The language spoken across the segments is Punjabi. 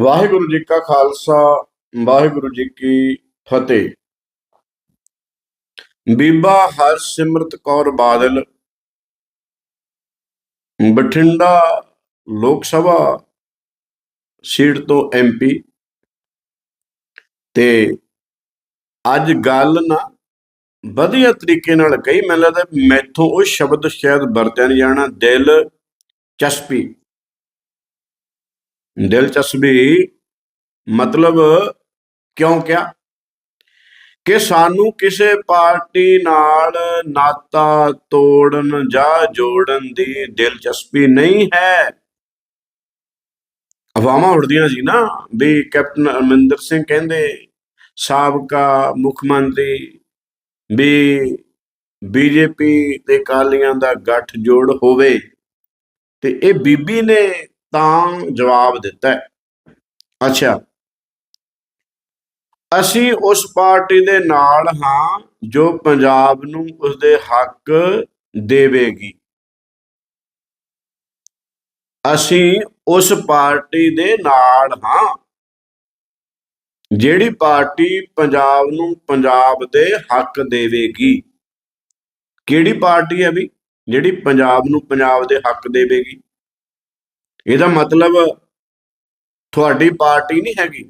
ਵਾਹਿਗੁਰੂ ਜੀ ਕਾ ਖਾਲਸਾ, ਵਾਹਿਗੁਰੂ ਜੀ ਕੀ ਫਤਿਹ। ਬੀਬਾ ਹਰਸਿਮਰਤ ਕੌਰ ਬਾਦਲ, ਬਠਿੰਡਾ ਲੋਕ ਸਭਾ ਸੀਟ ਤੋਂ ਐਮਪੀ ਤੇ ਅੱਜ ਗੱਲ ਨਾ ਵਧੀਆ ਤਰੀਕੇ ਨਾਲ ਕਹੀ, ਮੈਨੂੰ ਲੱਗਦਾ ਮੈਥੋਂ ਉਹ ਸ਼ਬਦ ਸ਼ਾਇਦ ਵਰਤਿਆ ਨਹੀਂ ਜਾਣਾ, ਦਿਲ ਚਸਪੀ। ਦਿਲਚਸਪੀ ਮਤਲਬ ਕਿਉਂ ਕਿਹਾ ਕਿ ਸਾਨੂੰ ਕਿਸੇ ਪਾਰਟੀ ਨਾਲ ਨਾਤਾ ਤੋੜਨ ਜਾਂ ਜੋੜਨ ਦੀ ਦਿਲਚਸਪੀ ਨਹੀਂ ਹੈ। ਅਫਵਾਹਾਂ ਉੱਡਦੀਆਂ ਸੀ ਨਾ ਵੀ ਕੈਪਟਨ ਅਮਰਿੰਦਰ ਸਿੰਘ ਕਹਿੰਦੇ, ਸਾਬਕਾ ਮੁੱਖ ਮੰਤਰੀ ਵੀ ਬੀਜੇਪੀ ਤੇ ਕਾਲੀਆਂ ਦਾ ਗੱਠ ਜੋੜ ਹੋਵੇ। ਤੇ ਇਹ ਬੀਬੀ ਨੇ ਤਾਂ ਜਵਾਬ ਦਿੱਤਾ ਅੱਛਾ। ਅਸੀਂ ਉਸ ਪਾਰਟੀ ਦੇ ਨਾਲ ਹਾਂ ਜੋ ਪੰਜਾਬ ਨੂੰ ਉਸਦੇ ਹੱਕ ਦੇਵੇਗੀ। ਅਸੀਂ ਉਸ ਪਾਰਟੀ ਦੇ ਨਾਲ ਹਾਂ। ਜਿਹੜੀ ਪਾਰਟੀ ਪੰਜਾਬ ਨੂੰ ਪੰਜਾਬ ਦੇ ਹੱਕ ਦੇਵੇਗੀ। ਕਿਹੜੀ ਪਾਰਟੀ ਹੈ ਵੀ? ਜਿਹੜੀ ਪੰਜਾਬ ਨੂੰ ਪੰਜਾਬ ਦੇ ਹੱਕ ਦੇਵੇਗੀ। ਇਹਦਾ ਮਤਲਬ ਤੁਹਾਡੀ ਪਾਰਟੀ ਨਹੀਂ ਹੈਗੀ।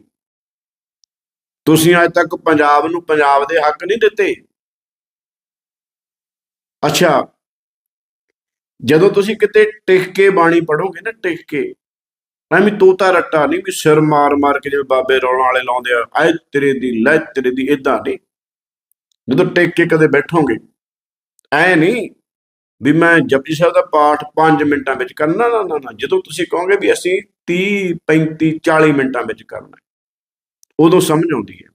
ਤੁਸੀਂ ਅੱਜ ਤੱਕ ਪੰਜਾਬ ਨੂੰ ਪੰਜਾਬ ਦੇ ਹੱਕ ਨਹੀਂ ਦਿੱਤੇ। ਅੱਛਾ, ਜਦੋਂ ਤੁਸੀਂ ਕਿਤੇ ਟਿਕ ਕੇ ਬਾਣੀ ਪੜੋਗੇ ਨਾ ਟਿਕ ਕੇ ਐਵੇਂ ਤੋਤਾ ਰੱਟਾ ਨਹੀਂ ਵੀ ਸਿਰ ਮਾਰ ਮਾਰ ਕੇ ਜਿਵੇਂ ਬਾਬੇ ਰੌਲਾਂ ਵਾਲੇ ਲਾਉਂਦੇ ਆ ਐ ਤੇਰੇ ਦੀ ਲੈ ਤੇਰੇ ਦੀ ਇਦਾਂ ਨਹੀਂ। ਜਦੋਂ ਟਿਕ ਕੇ ਕਦੇ ਬੈਠੋਗੇ, ਐ ਨਹੀਂ ਵੀ ਮੈਂ ਜਪਜੀ ਸਾਹਿਬ ਦਾ ਪਾਠ 5 ਮਿੰਟਾਂ ਵਿੱਚ ਕਰਨਾ, ਨਾ ਨਾ ਨਾ ਜਦੋਂ ਤੁਸੀਂ ਕਹੋਗੇ ਵੀ ਅਸੀਂ 30 35 40 ਮਿੰਟਾਂ ਵਿੱਚ ਕਰਨਾ ਉਦੋਂ ਸਮਝ ਆਉਂਦੀ ਹੈ।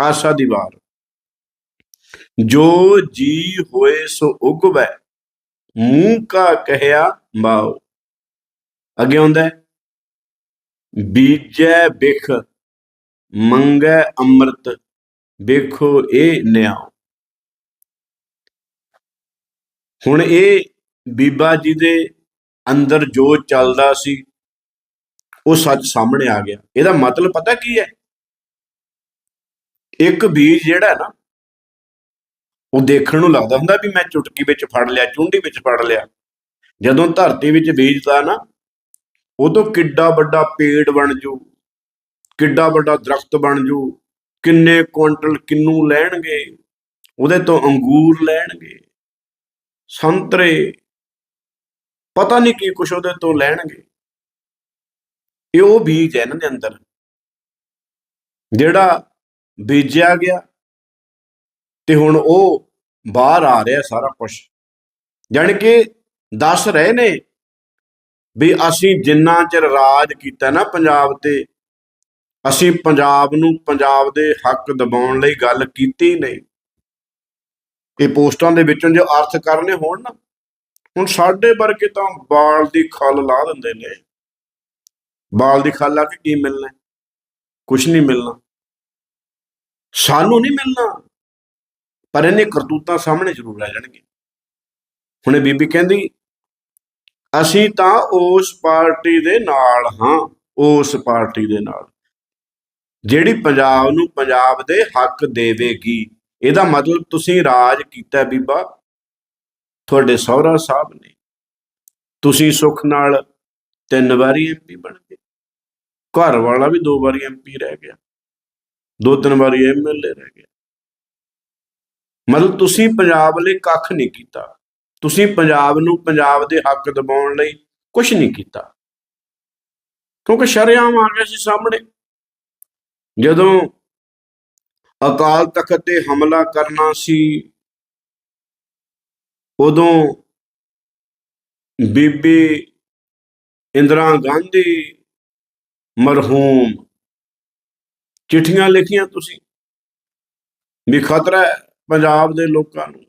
ਆਸਾ ਦੀ ਵਾਰ। ਜੋ ਜੀ ਹੋਏ ਸੋ ਉਗਵੈ, ਮੂੰਹ ਕਾ ਕਹਿਆ ਬਾਉ ਅੱਗੇ ਆਉਂਦਾ ਬੀਜੈ ਬਿਖ, ਮੰਗੈ ਅੰਮ੍ਰਿਤ, ਵੇਖੋ ਇਹ ਨਿਆਉ। ਹੁਣ ਇਹ ਬੀਬਾ ਜੀ ਦੇ ਅੰਦਰ ਜੋ ਚੱਲਦਾ ਸੀ, ਉਹ ਸੱਚ ਸਾਹਮਣੇ ਆ ਗਿਆ। ਇਹਦਾ ਮਤਲਬ ਪਤਾ ਕੀ ਹੈ? ਇੱਕ ਬੀਜ ਜਿਹੜਾ ਨਾ, ਉਹ ਦੇਖਣ ਨੂੰ ਲੱਗਦਾ ਹੁੰਦਾ ਵੀ ਮੈਂ ਚੁਟਕੀ ਵਿੱਚ ਫੜ ਲਿਆ, ਚੁੰਡੀ ਵਿੱਚ ਫੜ ਲਿਆ। ਜਦੋਂ ਧਰਤੀ ਵਿੱਚ ਬੀਜਦਾ ਨਾ, ਉਦੋਂ ਕਿੱਡਾ ਵੱਡਾ ਪੇੜ ਬਣ ਜੂ, ਕਿੱਡਾ ਵੱਡਾ ਦਰਖਤ ਬਣ ਜੂ, ਕਿੰਨੇ ਕੁਇੰਟਲ ਕਿੰਨੂ ਲੈਣਗੇ, ਉਹਦੇ ਤੋਂ ਅੰਗੂਰ ਲੈਣਗੇ। ਸੰਤਰੇ। ਪਤਾ ਨਹੀਂ ਕੀ ਕੁਛ ਉਹਦੇ ਤੋਂ ਲੈਣਗੇ। ਇਹ ਉਹ ਬੀਜ ਹੈ ਇਹਨਾਂ ਦੇ ਅੰਦਰ, ਜਿਹੜਾ ਬੀਜਿਆ ਗਿਆ ਤੇ ਹੁਣ ਉਹ ਬਾਹਰ ਆ ਰਿਹਾ ਸਾਰਾ ਕੁਝ ਜਾਣੀ ਕਿ ਦੱਸ ਰਹੇ ਨੇ ਵੀ ਅਸੀਂ ਜਿੰਨਾ ਚਿਰ ਰਾਜ ਕੀਤਾ ਨਾ ਪੰਜਾਬ ਤੇ, ਅਸੀਂ ਪੰਜਾਬ ਨੂੰ ਪੰਜਾਬ ਦੇ ਹੱਕ ਦਬਾਉਣ ਲਈ ਗੱਲ ਕੀਤੀ ਨਹੀਂ। ਇਹ ਪੋਸਟਾਂ ਦੇ ਵਿੱਚੋਂ ਜੋ ਅਰਥ ਕਰਨੇ ਹੋਣ ਨਾ, ਹੁਣ ਸਾਡੇ ਵਰਗੇ ਤਾਂ ਬਾਲ ਦੀ ਖੱਲ ਲਾ ਦਿੰਦੇ ਨੇ। ਬਾਲ ਦੀ ਖੱਲ ਲਾ ਕੇ ਕੀ ਮਿਲਣਾ? ਕੁਝ ਨਹੀਂ ਮਿਲਣਾ। ਸਾਨੂੰ ਨਹੀਂ ਮਿਲਣਾ। ਪਰ ਇਹਨੇ ਕਰਤੂਤਾਂ ਸਾਹਮਣੇ ਜ਼ਰੂਰ ਆ ਜਾਣਗੇ ਹੁਣ ਇਹ ਬੀਬੀ ਕਹਿੰਦੀ, ਅਸੀਂ ਤਾਂ ਉਸ ਪਾਰਟੀ ਦੇ ਨਾਲ ਹਾਂ, ਉਸ ਪਾਰਟੀ ਦੇ ਨਾਲ। ਜਿਹੜੀ ਪੰਜਾਬ ਨੂੰ ਪੰਜਾਬ ਦੇ ਹੱਕ ਦੇਵੇਗੀ। ਇਹਦਾ ਮਤਲਬ ਤੁਸੀਂ ਰਾਜ ਕੀਤਾ ਬੀਬਾ। ਤੁਹਾਡੇ ਸਹੁਰਾ ਸਾਹਿਬ ਨੇ। ਤੁਸੀਂ ਸੁੱਖ ਨਾਲ ਤਿੰਨ ਵਾਰੀ ਐਮਪੀ ਬਣ ਗਏ। ਘਰ ਵਾਲਾ ਵੀ ਦੋ ਵਾਰੀ ਐਮਪੀ ਰਹਿ ਗਿਆ। ਦੋ ਤਿੰਨ ਵਾਰੀ ਐਮਐਲਏ ਰਹਿ ਗਿਆ। ਮਤਲਬ ਤੁਸੀਂ ਪੰਜਾਬ ਲਈ ਕੱਖ ਨਹੀਂ ਕੀਤਾ। ਤੁਸੀਂ ਪੰਜਾਬ ਨੂੰ ਪੰਜਾਬ ਦੇ ਹੱਕ ਦਿਵਾਉਣ ਲਈ ਕੁਝ ਨਹੀਂ ਕੀਤਾ। ਕਿਉਂਕਿ ਸ਼ਰੇਆਮ ਆ ਗਿਆ ਸੀ ਸਾਹਮਣੇ। ਜਦੋਂ ਅਕਾਲ ਤਖਤ ਤੇ ਹਮਲਾ ਕਰਨਾ ਸੀ। ਉਦੋਂ ਬੀਬੀ ਇੰਦਰਾ ਗਾਂਧੀ ਮਰਹੂਮ। ਚਿੱਠੀਆਂ ਲਿਖੀਆਂ ਤੁਸੀਂ? ਵੀ ਖਤਰਾ ਹੈ ਪੰਜਾਬ ਦੇ ਲੋਕਾਂ ਨੂੰ।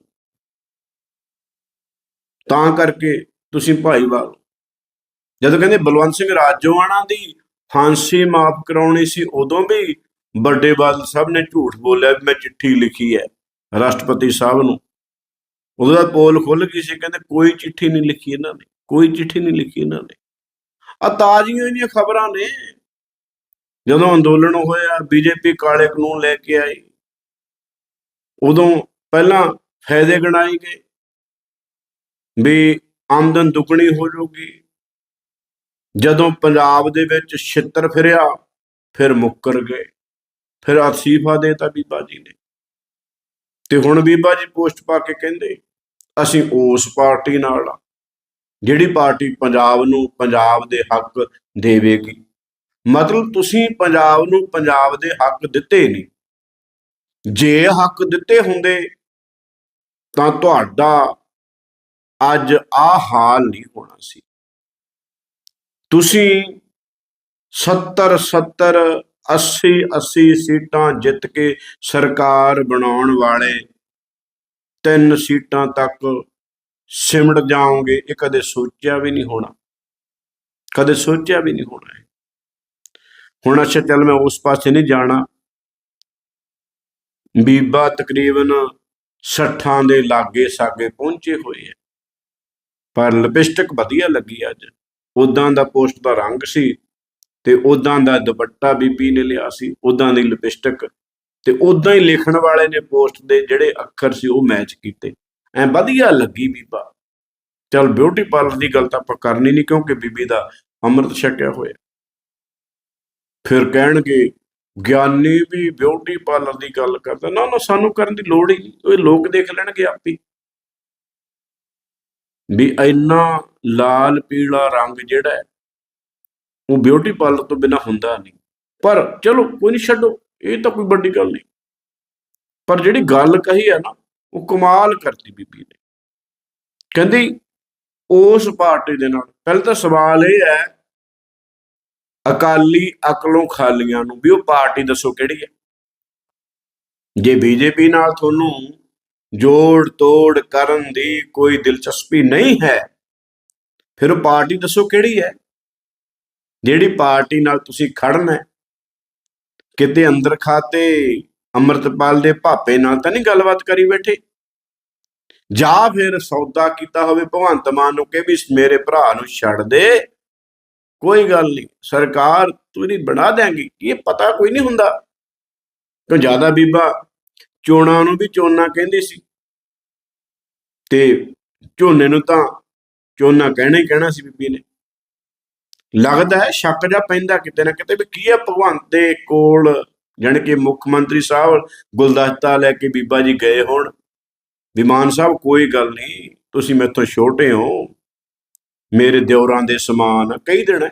ਤਾਂ ਕਰਕੇ ਤੁਸੀਂ ਭਾਈਵਾਲ। ਜਦੋਂ ਕਹਿੰਦੇ ਬਲਵੰਤ ਸਿੰਘ ਰਾਜੋਆਣਾ ਦੀ ਫਾਂਸੀ ਮਾਫ ਕਰਾਉਣੀ ਸੀ, ਉਦੋਂ ਵੀ ਵੱਡੇ ਬਾਦਲ ਸਾਹਿਬ ਨੇ ਝੂਠ ਬੋਲਿਆ ਵੀ ਮੈਂ ਚਿੱਠੀ ਲਿਖੀ ਹੈ ਰਾਸ਼ਟਰਪਤੀ ਸਾਹਿਬ ਨੂੰ। ਉਦੋਂ ਦਾ ਪੋਲ ਖੁੱਲ ਗਈ ਸੀ, ਕਹਿੰਦੇ ਕੋਈ ਚਿੱਠੀ ਨਹੀਂ ਲਿਖੀ ਇਹਨਾਂ ਨੇ, ਕੋਈ ਚਿੱਠੀ ਨਹੀਂ ਲਿਖੀ ਇਹਨਾਂ ਨੇ। ਆ ਤਾਜ਼ੀਆਂ ਇਹਦੀਆਂ ਖਬਰਾਂ ਨੇ। ਜਦੋਂ ਅੰਦੋਲਨ ਹੋਇਆ, ਬੀਜੇਪੀ ਕਾਲੇ ਕਾਨੂੰਨ ਲੈ ਕੇ ਆਈ। ਉਦੋਂ ਪਹਿਲਾਂ ਫਾਇਦੇ ਗਣਾਈ ਗਏ ਵੀ ਆਮਦਨ ਦੁੱਗਣੀ ਹੋ ਜਾਊਗੀ। ਜਦੋਂ ਪੰਜਾਬ ਦੇ ਵਿੱਚ ਛਿੱਤਰ ਫਿਰਿਆ, ਫਿਰ ਮੁੱਕਰ ਗਏ। ਫਿਰ ਅਸੀਫਾ ਦੇਤਾ ਬੀਬਾ ਜੀ ਨੇ। ਤੇ ਹੁਣ ਬੀਬਾ ਜੀ ਪੋਸਟ ਪਾ ਕੇ ਕਹਿੰਦੇ, ਅਸੀਂ ਉਸ ਪਾਰਟੀ ਨਾਲ ਆ, ਜਿਹੜੀ ਪਾਰਟੀ ਪੰਜਾਬ ਨੂੰ ਪੰਜਾਬ ਦੇ ਹੱਕ ਦੇਵੇਗੀ। ਮਤਲਬ ਤੁਸੀਂ ਪੰਜਾਬ ਨੂੰ ਪੰਜਾਬ ਦੇ ਹੱਕ ਦਿੱਤੇ ਨਹੀਂ। ਜੇ ਹੱਕ ਦਿੱਤੇ ਹੁੰਦੇ, ਤਾਂ ਤੁਹਾਡਾ ਅੱਜ ਆ ਹਾਲ ਨਹੀਂ ਹੋਣਾ ਸੀ। ਤੁਸੀਂ 70 70 80 80 ਸੀਟਾਂ ਜਿੱਤ ਕੇ ਸਰਕਾਰ ਬਣਾਉਣ ਵਾਲੇ ਤਿੰਨ ਸੀਟਾਂ ਤੱਕ ਸਿਮੜ ਜਾਓਗੇ, ਇਹ ਕਦੇ ਸੋਚਿਆ ਵੀ ਨਹੀਂ ਹੋਣਾ। ਕਦੇ ਸੋਚਿਆ ਵੀ ਨਹੀਂ ਹੋਣਾ ਹੁਣ ਅੱਛਾ, ਚੱਲ ਮੈਂ ਉਸ ਪਾਸੇ ਨਹੀਂ ਜਾਣਾ। ਬੀਬਾ ਤਕਰੀਬਨ 60 ਦੇ ਲਾਗੇ ਸਾਗੇ ਪਹੁੰਚੇ ਹੋਏ ਹੈ ਪਰ ਲਿਪਸਟਿਕ ਵਧੀਆ ਲੱਗੀ ਅੱਜ। ਉਦਾਂ ਦਾ ਪੋਸਟ ਦਾ ਰੰਗ ਸੀ। ਤੇ ਉਦਾਂ ਦਾ ਦੁਪੱਟਾ ਬੀਬੀ ਨੇ ਲਿਆ ਸੀ ਉਦਾਂ ਦੀ ਲਿਪਸਟਿਕ ਤੇ ਉਦਾਂ ਹੀ ਲਿਖਣ ਵਾਲੇ ਨੇ ਪੋਸਟ ਦੇ ਜਿਹੜੇ ਅੱਖਰ ਸੀ ਉਹ ਮੈਚ ਕੀਤੇ। ਐ ਵਧੀਆ ਲੱਗੀ ਬੀਬਾ। ਚਲ ਬਿਊਟੀ ਪਾਰਲਰ ਦੀ ਗੱਲ ਤਾਂ ਆਪਾਂ ਕਰਨੀ ਨਹੀਂ ਕਿਉਂਕਿ ਬੀਬੀ ਦਾ ਅੰਮ੍ਰਿਤ ਛਕਿਆ ਹੋਇਆ। ਫਿਰ ਕਹਿਣਗੇ, ਗਿਆਨੀ ਵੀ ਬਿਊਟੀ ਪਾਰਲਰ ਦੀ ਗੱਲ ਕਰਦਾ। ਨਾ ਨਾ, ਸਾਨੂੰ ਕਰਨ ਦੀ ਲੋੜ ਹੀ ਨਹੀਂ। ਉਹ ਲੋਕ ਦੇਖ ਲੈਣਗੇ ਆਪੇ। ਵੀ ਇੰਨਾ ਲਾਲ ਪੀਲਾ ਰੰਗ ਜਿਹੜਾ ਉਹ ਬਿਊਟੀ ਪਾਰਲਰ ਤੋਂ ਬਿਨਾ ਹੁੰਦਾ ਨਹੀਂ। ਪਰ ਚਲੋ, ਕੋਈ ਨਹੀਂ ਛੱਡੋ, ਇਹ ਤਾਂ ਕੋਈ ਵੱਡੀ ਗੱਲ ਨਹੀਂ। ਪਰ ਜਿਹੜੀ ਗੱਲ ਕਹੀ ਹੈ ਨਾ, ਉਹ ਕਮਾਲ ਕਰਤੀ ਬੀਬੀ ਨੇ। ਕਹਿੰਦੀ, ਉਸ ਪਾਰਟੀ ਦੇ ਨਾਲ, ਪਹਿਲਾਂ ਤਾਂ ਸਵਾਲ ਇਹ ਹੈ, ਅਕਾਲੀ ਅਕਲੋਂ ਖਾਲੀਆਂ ਨੂੰ ਵੀ ਉਹ ਪਾਰਟੀ ਦੱਸੋ ਕਿਹੜੀ ਹੈ? ਜੇ ਬੀਜੇਪੀ ਨਾਲ ਤੁਹਾਨੂੰ ਜੋੜ ਤੋੜ ਕਰਨ ਦੀ ਕੋਈ ਦਿਲਚਸਪੀ ਨਹੀਂ ਹੈ, ਫਿਰ ਉਹ ਪਾਰਟੀ ਦੱਸੋ ਕਿਹੜੀ ਹੈ? ਜਿਹੜੀ ਪਾਰਟੀ ਨਾਲ ਤੁਸੀਂ ਖੜਨਾ ਕਿਤੇ ਅੰਦਰ ਖਾਤੇ, ਅੰਮ੍ਰਿਤਪਾਲ ਦੇ ਭਾਪੇ ਨਾਲ ਤਾਂ ਨਹੀਂ ਗੱਲਬਾਤ ਕਰੀ ਬੈਠੇ? ਜਾਂ ਫਿਰ ਸੌਦਾ ਕੀਤਾ ਹੋਵੇ ਭਗਵੰਤ ਮਾਨ ਨੂੰ ਕਿ ਵੀ ਮੇਰੇ ਭਰਾ ਨੂੰ ਛੱਡ ਦੇ। ਕੋਈ ਗੱਲ ਨਹੀਂ, ਸਰਕਾਰ ਤੂੰ ਬਣਾ ਦੇਂਗੀ ਇਹ ਪਤਾ ਕੋਈ ਨਹੀਂ ਹੁੰਦਾ। ਕਿਉਂ ਜ਼ਿਆਦਾ ਬੀਬਾ, ਚੋਣਾਂ ਨੂੰ ਵੀ ਚੋਣਾ ਕਹਿੰਦੀ ਸੀ। ਤੇ ਝੋਨੇ ਨੂੰ ਤਾਂ ਚੋਣਾ ਕਹਿਣਾ ਹੀ ਕਹਿਣਾ ਸੀ ਬੀਬੀ ਨੇ। ਲੱਗਦਾ ਹੈ ਸ਼ੱਕ ਜਾ ਪੈਂਦਾ ਕਿਤੇ ਨਾ ਕਿਤੇ ਵੀ ਕੀ ਹੈ ਭਗਵੰਤ ਦੇ ਕੋਲ ਜਾਣੀ ਕਿ ਮੁੱਖ ਮੰਤਰੀ ਸਾਹਿਬ ਗੁਲਦਸਤਾ ਲੈ ਕੇ ਬੀਬਾ ਜੀ ਗਏ ਹੋਣ। ਵਿਮਾਨ ਸਾਹਿਬ, ਕੋਈ ਗੱਲ ਨਹੀਂ, ਤੁਸੀਂ ਮੇਥੋਂ ਛੋਟੇ ਹੋ, ਮੇਰੇ ਦਿਓਰਾਂ ਦੇ ਸਮਾਨ ਕਈ ਦਿਨ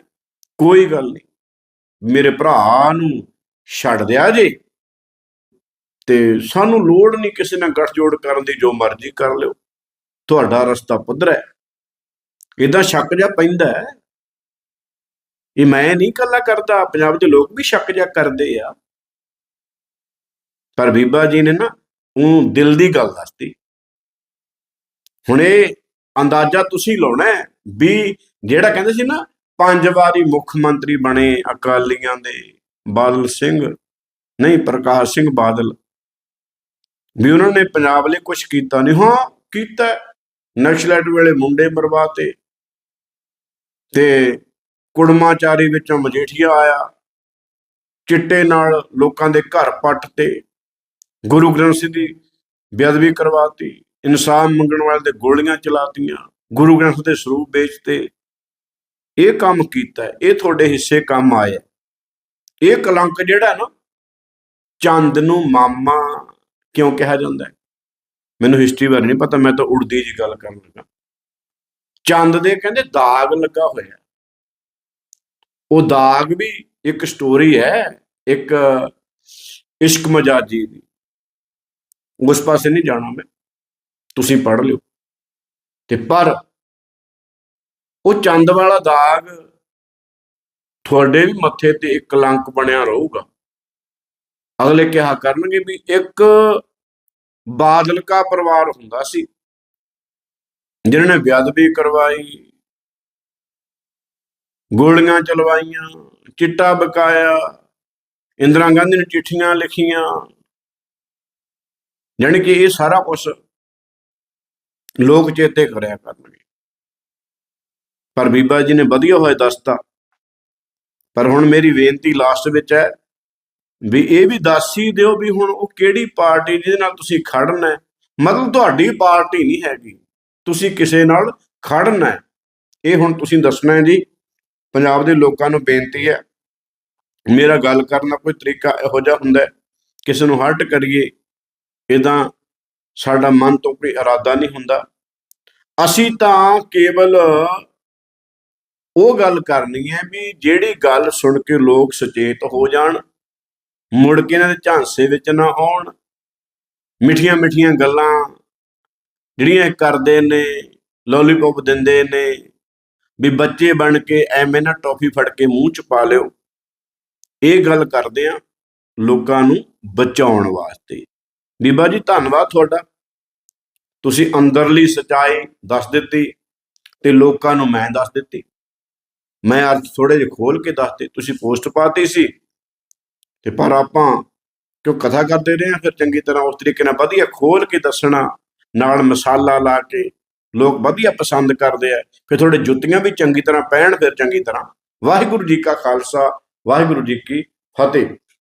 ਕੋਈ ਗੱਲ ਨਹੀਂ। ਮੇਰੇ ਭਰਾ ਨੂੰ ਛੱਡ ਦਿਆ ਜੇ ਤੇ ਸਾਨੂੰ ਲੋੜ ਨਹੀਂ ਕਿਸੇ ਨਾਲ ਗੱਠਜੋੜ ਕਰਨ ਦੀ, ਜੋ ਮਰਜ਼ੀ ਕਰ ਲਿਓ। ਤੁਹਾਡਾ ਰਸਤਾ ਪੁੱਧਰ ਹੈ। ਇਦਾਂ ਸ਼ੱਕ ਜਾ ਪੈਂਦਾ ਇਹ ਮੈਂ ਨਹੀਂ ਕੱਲਾ ਕਰਦਾ, ਪੰਜਾਬ ਦੇ ਲੋਕ ਵੀ ਸ਼ੱਕ ਜਾ ਕਰਦੇ ਆ। ਪਰ ਬੀਬਾ ਜੀ ਨੇ ਨਾ ਉਹ ਦਿਲ ਦੀ ਗੱਲ ਦੱਸਤੀ। ਹੁਣ ਇਹ ਅੰਦਾਜ਼ਾ ਤੁਸੀਂ ਲਾਉਣਾ ਵੀ ਜਿਹੜਾ ਕਹਿੰਦੇ ਸੀ ਨਾ, ਪੰਜ ਵਾਰੀ ਮੁੱਖ ਮੰਤਰੀ ਬਣੇ ਅਕਾਲੀਆਂ ਦੇ, ਬਾਦਲ ਸਿੰਘ, ਨਹੀਂ ਪ੍ਰਕਾਸ਼ ਸਿੰਘ ਬਾਦਲ। ਵੀ ਉਹਨਾਂ ਨੇ ਪੰਜਾਬ ਲਈ ਕੁਝ ਕੀਤਾ ਨਹੀਂ। ਹਾਂ, ਕੀਤਾ ਨਕਸਲੈਟ ਵੇਲੇ ਮੁੰਡੇ ਮਰਵਾਤੇ। ਤੇ ਕੁੜਮਾਚਾਰੀ ਵਿੱਚੋਂ ਮਜੀਠੀਆ ਆਇਆ। ਚਿੱਟੇ ਨਾਲ ਲੋਕਾਂ ਦੇ ਘਰ ਪੱਟ ਤੇ ਗੁਰੂ ਗ੍ਰੰਥ ਸਾਹਿਬ ਦੀ ਬੇਅਦਬੀ ਕਰਵਾਤੀ। ਇਨਸਾਫ ਮੰਗਣ ਵਾਲੇ ਦੇ ਗੋਲੀਆਂ ਚਲਾਤੀਆਂ। ਗੁਰੂ ਗ੍ਰੰਥ ਦੇ ਸਰੂਪ ਵੇਚਤੇ। ਇਹ ਕੰਮ ਕੀਤਾ। ਇਹ ਤੁਹਾਡੇ ਹਿੱਸੇ ਕੰਮ ਆਇਆ। ਇਹ ਕਲੰਕ ਜਿਹੜਾ ਨਾ, ਚੰਦ ਨੂੰ ਮਾਮਾ ਕਿਉਂ ਕਿਹਾ ਜਾਂਦਾ ਹੈ? ਮੈਨੂੰ ਹਿਸਟਰੀ ਬਾਰੇ ਨਹੀਂ ਪਤਾ, ਮੈਂ ਤਾਂ ਉੜਦੀ ਜੀ ਗੱਲ ਕਰਨ ਲੱਗਾ। ਚੰਦ ਦੇ ਕਹਿੰਦੇ ਦਾਗ ਲੱਗਾ ਹੋਇਆ। ਉਹ ਦਾਗ ਵੀ ਇੱਕ ਸਟੋਰੀ ਹੈ, ਇੱਕ ਇਸ਼ਕ ਮਜਾਜੀ ਦੀ। ਉਸ ਪਾਸੇ ਨਹੀਂ ਜਾਣਾ ਮੈਂ, ਤੁਸੀਂ ਪੜ੍ਹ ਲਿਓ। ਤੇ ਪਰ ਉਹ ਚੰਦ ਵਾਲਾ ਦਾਗ ਤੁਹਾਡੇ ਵੀ ਮੱਥੇ ਤੇ ਇੱਕ ਕਲੰਕ ਬਣਿਆ ਰਹੂਗਾ। ਅਗਲੇ ਕਿਹਾ ਕਰਨਗੇ ਵੀ ਇੱਕ ਬਾਦਲ ਕਾ ਪਰਿਵਾਰ ਹੁੰਦਾ ਸੀ ਜਿਨ੍ਹਾਂ ਨੇ ਬੇਅਦਬੀ ਕਰਵਾਈ ਗੋਲੀਆਂ ਚਲਵਾਈਆਂ, ਚਿੱਟਾ ਬਕਾਇਆ, ਇੰਦਰਾ ਗਾਂਧੀ ਨੇ ਚਿੱਠੀਆਂ ਲਿਖੀਆਂ। ਯਾਨੀ ਕਿ ਇਹ ਸਾਰਾ ਕੁਝ ਲੋਕ ਚੇਤੇ ਕਰਿਆ ਕਰਨਗੇ। ਪਰ ਬੀਬਾ ਜੀ ਨੇ ਵਧੀਆ ਹੋਇਆ ਦੱਸਤਾ। ਪਰ ਹੁਣ ਮੇਰੀ ਬੇਨਤੀ ਲਾਸਟ ਵਿੱਚ ਹੈ ਵੀ ਇਹ ਵੀ ਦੱਸ ਹੀ ਦਿਓ ਵੀ ਹੁਣ ਉਹ ਕਿਹੜੀ ਪਾਰਟੀ ਜਿਹਦੇ ਨਾਲ ਤੁਸੀਂ ਖੜਨਾ ਮਤਲਬ ਤੁਹਾਡੀ ਪਾਰਟੀ ਨਹੀਂ ਹੈਗੀ। ਤੁਸੀਂ ਕਿਸੇ ਨਾਲ ਖੜਨਾ ਇਹ ਹੁਣ ਤੁਸੀਂ ਦੱਸਣਾ ਹੈ ਜੀ ਪੰਜਾਬ ਦੇ ਲੋਕਾਂ ਨੂੰ ਬੇਨਤੀ ਹੈ, ਮੇਰਾ ਗੱਲ ਕਰਨ ਦਾ ਕੋਈ ਤਰੀਕਾ ਇਹੋ ਜਿਹਾ ਹੁੰਦਾ ਕਿਸੇ ਨੂੰ ਹਰਟ ਕਰੀਏ ਇਦਾਂ ਸਾਡਾ ਮਨ ਤੋਂ ਕੋਈ ਇਰਾਦਾ ਨਹੀਂ ਹੁੰਦਾ। ਅਸੀਂ ਤਾਂ ਕੇਵਲ ਉਹ ਗੱਲ ਕਰਨੀ ਹੈ ਵੀ ਜਿਹੜੀ ਗੱਲ ਸੁਣ ਕੇ ਲੋਕ ਸੁਚੇਤ ਹੋ ਜਾਣ, ਮੁੜ ਕੇ ਇਹਨਾਂ ਦੇ ਝਾਂਸੇ ਵਿੱਚ ਨਾ ਆਉਣ ਮਿੱਠੀਆਂ ਮਿੱਠੀਆਂ ਗੱਲਾਂ ਜਿਹੜੀਆਂ ਕਰਦੇ ਨੇ, ਲੋਲੀਪੌਪ ਦਿੰਦੇ ਨੇ ਵੀ ਬੱਚੇ ਬਣ ਕੇ ਐਵੇਂ ਨਾ ਟੌਫੀ ਫੜ ਕੇ ਮੂੰਹ ਚ ਪਾ ਲਿਓ। ਇਹ ਗੱਲ ਕਰਦੇ ਆ ਲੋਕਾਂ ਨੂੰ ਬਚਾਉਣ ਵਾਸਤੇ। ਬੀਬਾ ਜੀ, ਧੰਨਵਾਦ ਤੁਹਾਡਾ। ਤੁਸੀਂ ਅੰਦਰਲੀ ਸਚਾਈ ਦੱਸ ਦਿੱਤੀ ਤੇ ਲੋਕਾਂ ਨੂੰ ਮੈਂ ਦੱਸ ਦਿੱਤੀ। ਮੈਂ ਅੱਜ ਥੋੜੇ ਜਿਹਾ ਖੋਲ ਕੇ ਦੱਸਤੇ ਤੁਸੀਂ ਪੋਸਟ ਪਾਤੀ ਸੀ ਤੇ ਪਰ ਆਪਾਂ ਕਿਉਂ ਕਥਾ ਕਰਦੇ ਰਹੇ ਆ ਫਿਰ ਚੰਗੀ ਤਰ੍ਹਾਂ ਉਸ ਤਰੀਕੇ ਨਾਲ ਵਧੀਆ ਖੋਲ ਕੇ ਦੱਸਣਾ, ਨਾਲ ਮਸਾਲਾ ਲਾ ਕੇ ਲੋਕ ਵਧੀਆ ਪਸੰਦ ਕਰਦੇ ਆ, ਫਿਰ ਤੁਹਾਡੇ ਜੁੱਤੀਆਂ ਵੀ ਚੰਗੀ ਤਰ੍ਹਾਂ ਪਹਿਣ ਫਿਰ ਚੰਗੀ ਤਰ੍ਹਾਂ। ਵਾਹਿਗੁਰੂ ਜੀ ਕਾ ਖਾਲਸਾ, ਵਾਹਿਗੁਰੂ ਜੀ ਕੀ ਫਤਿਹ।